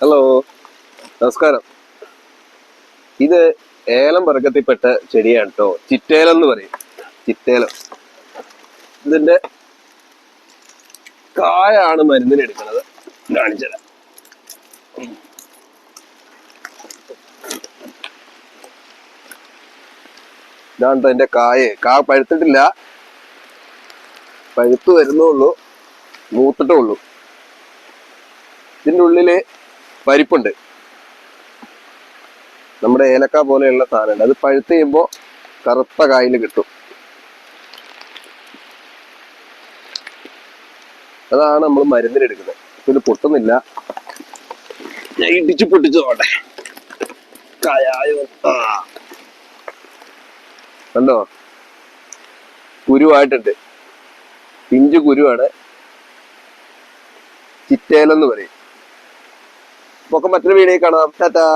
Hello നമസ്കാരം. ഇത് ഏലം വർഗത്തിൽപ്പെട്ട ചെടിയാണ് കേട്ടോ ചിറ്റേലം എന്ന് പറയും. ചിറ്റേലം. ഇതിന്റെ കായാണ് മരുന്നിന് എടുക്കുന്നത്. കാണിച്ചത്. ഇതാണ് അതിന്റെ കായ. കാ പഴുത്തിട്ടില്ല. പഴുത്തു വരുന്നുള്ളൂ മൂത്തിട്ടേ ഉള്ളൂ. ഇതിന്റെ ഉള്ളിൽ പരിപ്പുണ്ട്. നമ്മുടെ ഏലക്ക പോലെയുള്ള സാധനമുണ്ട്. അത് പഴുത്ത് ചെയ്യുമ്പോൾ കറുത്ത കായിൽ കിട്ടും. അതാണ് നമ്മൾ മരുന്നിനെടുക്കുന്നത്. ഇത് പൊട്ടുന്നില്ല. ഞാൻ ഇടിച്ചു പൊട്ടിച്ചു നോട്ടെ കണ്ടോ? കുരുവായിട്ടുണ്ട്. പിഞ്ചു കുരുവാണ്. ചിറ്റേലെന്ന് പറയും. പൊക്കം മറ്റൊരു വീഡിയോ കാണാം ടാറ്റാ